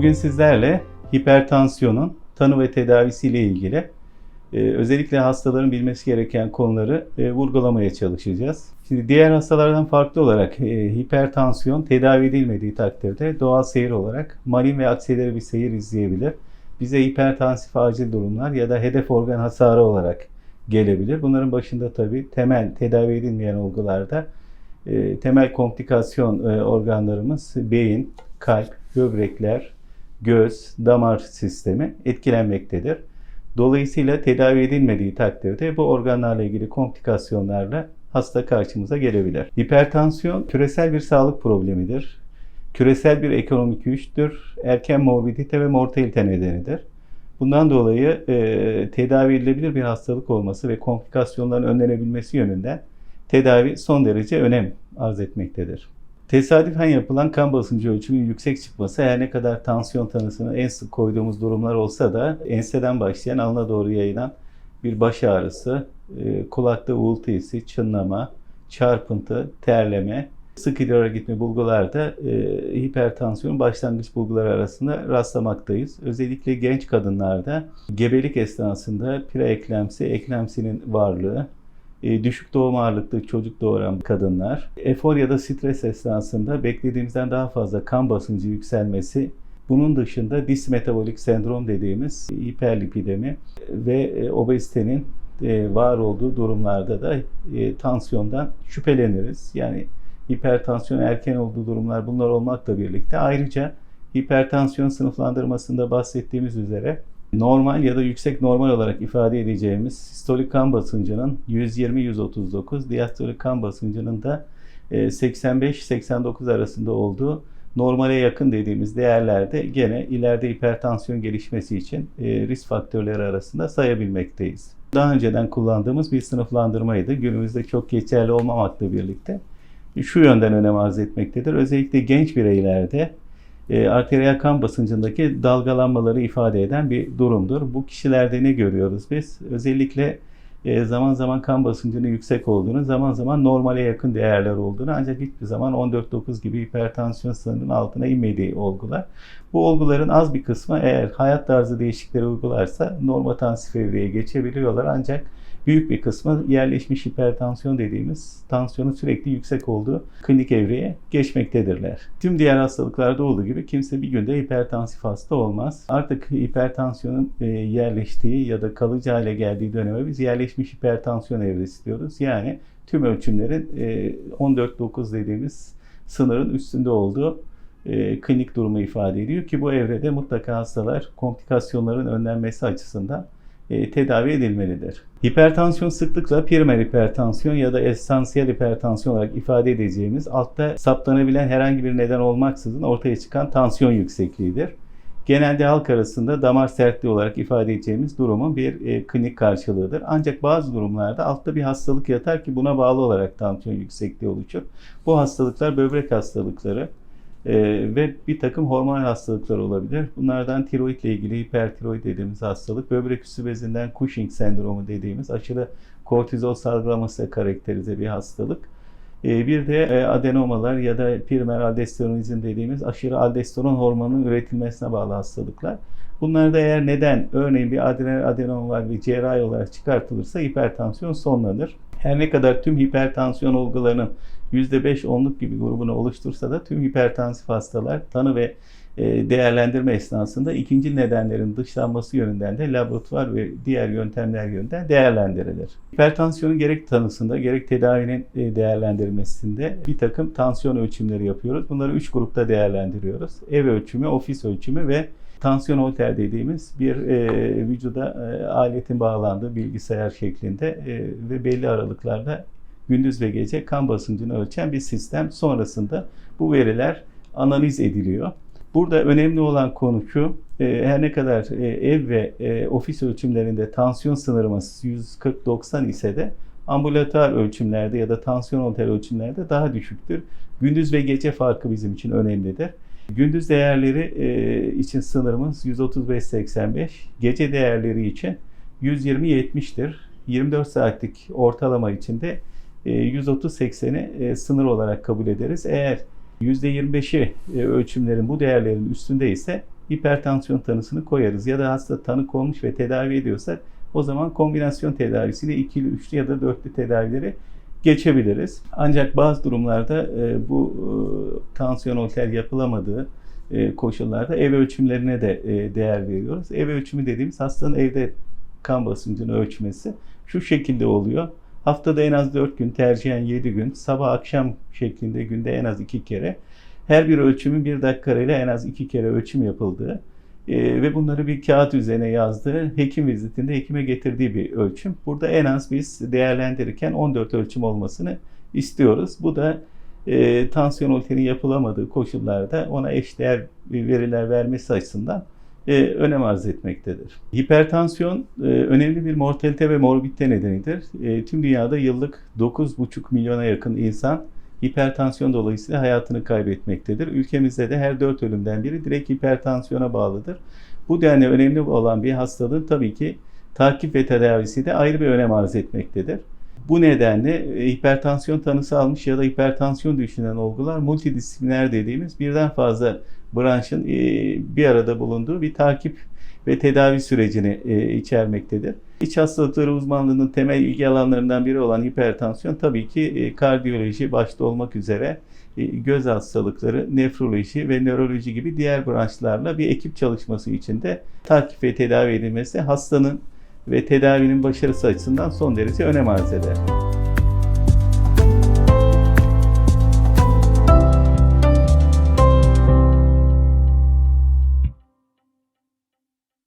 Bugün sizlerle hipertansiyonun tanı ve tedavisiyle ilgili e, özellikle hastaların bilmesi gereken konuları e, vurgulamaya çalışacağız. Şimdi diğer hastalardan farklı olarak e, hipertansiyon tedavi edilmediği takdirde doğal seyir olarak malin ve aksileri bir seyir izleyebilir. Bize hipertansif acil durumlar ya da hedef organ hasarı olarak gelebilir. Bunların başında tabii temel tedavi edilmeyen olgularda e, temel komplikasyon e, organlarımız beyin, kalp, böbrekler, göz, damar sistemi etkilenmektedir. Dolayısıyla tedavi edilmediği takdirde bu organlarla ilgili komplikasyonlarla hasta karşımıza gelebilir. Hipertansiyon küresel bir sağlık problemidir. Küresel bir ekonomik güçtür. Erken morbidite ve mortalite nedenidir. Bundan dolayı e, tedavi edilebilir bir hastalık olması ve komplikasyonların önlenebilmesi yönünden tedavi son derece önem arz etmektedir. Tesadüfen yapılan kan basıncı ölçümünün yüksek çıkması her ne kadar tansiyon tanısını en sık koyduğumuz durumlar olsa da enseden başlayan alına doğru yayılan bir baş ağrısı, e, kulakta uğultu hissi, çınlama, çarpıntı, terleme, sık idrara gitme bulgularda e, hipertansiyon başlangıç bulguları arasında rastlamaktayız. Özellikle genç kadınlarda gebelik esnasında preeklemsi, eklemsinin varlığı, düşük doğum ağırlıklı çocuk doğuran kadınlar, efor ya da stres esnasında beklediğimizden daha fazla kan basıncı yükselmesi, bunun dışında dismetabolik sendrom dediğimiz hiperlipidemi ve e, obezitenin e, var olduğu durumlarda da tansiyondan şüpheleniriz. Yani hipertansiyon erken olduğu durumlar bunlar olmakla birlikte ayrıca hipertansiyon sınıflandırmasında bahsettiğimiz üzere normal ya da yüksek normal olarak ifade edeceğimiz sistolik kan basıncının 120-139, diastolik kan basıncının da 85-89 arasında olduğu normale yakın dediğimiz değerlerde gene ileride hipertansiyon gelişmesi için risk faktörleri arasında sayabilmekteyiz. Daha önceden kullandığımız bir sınıflandırmaydı. Günümüzde çok geçerli olmamakla birlikte şu yönden önem arz etmektedir. Özellikle genç bireylerde e, arteriyel kan basıncındaki dalgalanmaları ifade eden bir durumdur. Bu kişilerde ne görüyoruz biz? Özellikle e, zaman zaman kan basıncının yüksek olduğunu, zaman zaman normale yakın değerler olduğunu ancak hiçbir zaman 14-9 gibi hipertansiyon sınırının altına inmediği olgular. Bu olguların az bir kısmı eğer hayat tarzı değişiklikleri uygularsa normatansif evreye geçebiliyorlar ancak büyük bir kısmı yerleşmiş hipertansiyon dediğimiz tansiyonun sürekli yüksek olduğu klinik evreye geçmektedirler. Tüm diğer hastalıklarda olduğu gibi kimse bir günde hipertansif hasta olmaz. Artık hipertansiyonun e, yerleştiği ya da kalıcı hale geldiği döneme biz yerleşmiş hipertansiyon evresi diyoruz. Yani tüm ölçümlerin 14-9 e, dediğimiz sınırın üstünde olduğu e, klinik durumu ifade ediyor ki bu evrede mutlaka hastalar komplikasyonların önlenmesi açısından e, tedavi edilmelidir. Hipertansiyon sıklıkla primer hipertansiyon ya da esansiyel hipertansiyon olarak ifade edeceğimiz altta saptanabilen herhangi bir neden olmaksızın ortaya çıkan tansiyon yüksekliğidir. Genelde halk arasında damar sertliği olarak ifade edeceğimiz durumun bir e, klinik karşılığıdır. Ancak bazı durumlarda altta bir hastalık yatar ki buna bağlı olarak tansiyon yüksekliği oluşur. Bu hastalıklar böbrek hastalıkları, e, ve bir takım hormonal hastalıklar olabilir. Bunlardan tiroidle ilgili hipertiroid dediğimiz hastalık, böbrek üstü bezinden Cushing sendromu dediğimiz aşırı kortizol salgılaması karakterize bir hastalık. E, bir de e, adenomalar ya da primer aldosteronizm dediğimiz aşırı aldosteron hormonunun üretilmesine bağlı hastalıklar. Bunlarda eğer neden, örneğin bir adrenal adenom var ve cerrahi olarak çıkartılırsa hipertansiyon sonlanır. Her ne kadar tüm hipertansiyon olgularının %5-10'luk gibi grubunu oluştursa da tüm hipertansif hastalar tanı ve e, değerlendirme esnasında ikinci nedenlerin dışlanması yönünden de laboratuvar ve diğer yöntemler yönünden değerlendirilir. Hipertansiyonun gerek tanısında gerek tedavinin e, değerlendirilmesinde bir takım tansiyon ölçümleri yapıyoruz. Bunları üç grupta değerlendiriyoruz. Ev ölçümü, ofis ölçümü ve tansiyon holter dediğimiz bir e, vücuda e, aletin bağlandığı bilgisayar şeklinde e, ve belli aralıklarda gündüz ve gece kan basıncını ölçen bir sistem. Sonrasında bu veriler analiz ediliyor. Burada önemli olan konu şu, e, her ne kadar e, ev ve e, ofis ölçümlerinde tansiyon sınırlaması 140-90 ise de ambulatuar ölçümlerde ya da tansiyon holter ölçümlerde daha düşüktür. Gündüz ve gece farkı bizim için önemlidir. Gündüz değerleri için sınırımız 135-85, gece değerleri için 120-70'tir. 24 saatlik ortalama içinde 130-80'i e, sınır olarak kabul ederiz. Eğer %25'i e, ölçümlerin bu değerlerin üstünde ise hipertansiyon tanısını koyarız. Ya da hasta tanı konmuş ve tedavi ediyorsak o zaman kombinasyon tedavisiyle ikili, üçlü ya da dörtlü tedavileri geçebiliriz. Ancak bazı durumlarda e, bu e, tansiyon holter yapılamadığı e, koşullarda ev ölçümlerine de e, değer veriyoruz. Ev ölçümü dediğimiz hastanın evde kan basıncını ölçmesi şu şekilde oluyor. Haftada en az 4 gün, tercihen 7 gün, sabah akşam şeklinde günde en az 2 kere. Her bir ölçümün bir dakika arayla en az 2 kere ölçüm yapıldığı e, ve bunları bir kağıt üzerine yazdığı, hekim vizitinde hekime getirdiği bir ölçüm. Burada en az biz değerlendirirken 14 ölçüm olmasını istiyoruz. Bu da e, tansiyon holterin yapılamadığı koşullarda ona eşdeğer veriler vermesi açısından e, önem arz etmektedir. Hipertansiyon e, önemli bir mortalite ve morbidite nedenidir. E, tüm dünyada yıllık 9,5 milyona yakın insan hipertansiyon dolayısıyla hayatını kaybetmektedir. Ülkemizde de her 4 ölümden biri direkt hipertansiyona bağlıdır. Bu denli önemli olan bir hastalığın tabii ki takip ve tedavisi de ayrı bir önem arz etmektedir. Bu nedenle e, hipertansiyon tanısı almış ya da hipertansiyon düşünen olgular multidisipliner dediğimiz birden fazla branşın e, bir arada bulunduğu bir takip ve tedavi sürecini e, içermektedir. İç hastalıkları uzmanlığının temel ilgi alanlarından biri olan hipertansiyon tabii ki e, kardiyoloji başta olmak üzere göz hastalıkları, nefroloji ve nöroloji gibi diğer branşlarla bir ekip çalışması içinde takip ve tedavi edilmesi hastanın ve tedavinin başarısı açısından son derece önem arz eder.